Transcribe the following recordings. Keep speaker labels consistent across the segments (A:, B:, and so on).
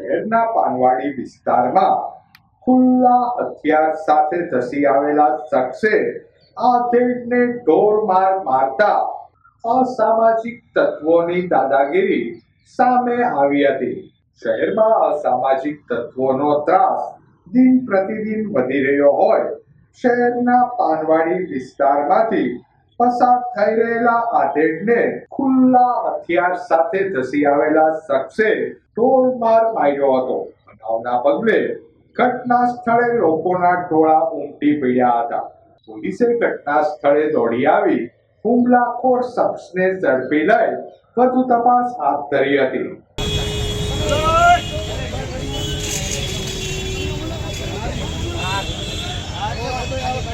A: શહેરના પાનવાડી વિસ્તારમાં ખુલ્લા હથિયાર સાથે ધસી આવેલા શખ્સે આધેડને ઢોર માર મારતા અસામાજિક તત્વોની દાદાગીરી સામે આવી હતી. શહેરમાં અસામાજિક તત્વોનો ત્રાસ દિન પ્રતિદિન વધી રહ્યો હોય શહેરના પાનવાડી વિસ્તારમાંથી પસાર થઈ રહેલા આધેડને ખુલ્લા હથિયાર સાથે ધસી આવેલા શખ્સે માર માર્યો હતો. બનાવના પગલે ઘટના સ્થળે લોકોના ટોળા ઉમટી પડ્યા હતા. પોલીસે ઘટના સ્થળે દોડી આવી. હુમલાખોર શખ્સને ઝડપી લઈ વધુ તપાસ હાથ ધરી હતી.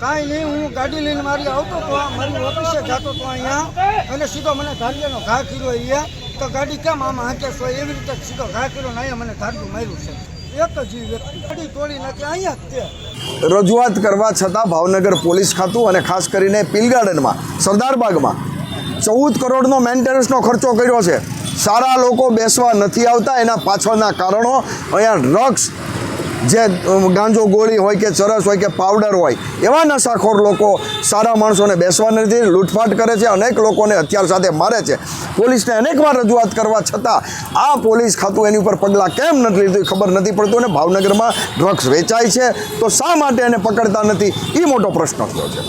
B: કાંઈ નહીં, હું ગાડી લઈને મારી આવતો તો મારી ઓફિસે જતો તો અહીંયા. અને સીધો મને ધારિયાનો ઘા કર્યો અહીંયા. તો ગાડી કેમ આમાં હાંકે છો? એવી રીતે સીધો ઘા કર્યો ને અહીંયા મને ધાર્યું માર્યું છે. એક જ તોડી નાખી, અહીંયા
C: રજૂઆત કરવા છતાં ભાવનગર પોલીસ ખાતું અને ખાસ કરીને પિલ ગાર્ડનમાં સરદારબાગમાં, ચૌદ કરોડનો મેન્ટેનન્સનો ખર્ચો કર્યો છે. સારા લોકો બેસવા નથી આવતા, એના પાછળના કારણો, અહીંયા ડ્રગ્સ જે ગાંજો ગોળી હોય કે ચરસ હોય કે પાવડર હોય, એવા નશાખોર લોકો સારા માણસોને બેસવા નથી, લૂંટફાટ કરે છે, અનેક લોકોને હથિયાર સાથે મારે છે. પોલીસને અનેકવાર રજૂઆત કરવા છતાં આ પોલીસ ખાતું એની ઉપર પગલાં કેમ નથી લીધું ખબર નથી પડતું અને ભાવનગરમાં ડ્રગ્સ વેચાય છે. તો શા માટે એને પકડતા નથી? એ મોટો પ્રશ્ન થયો છે.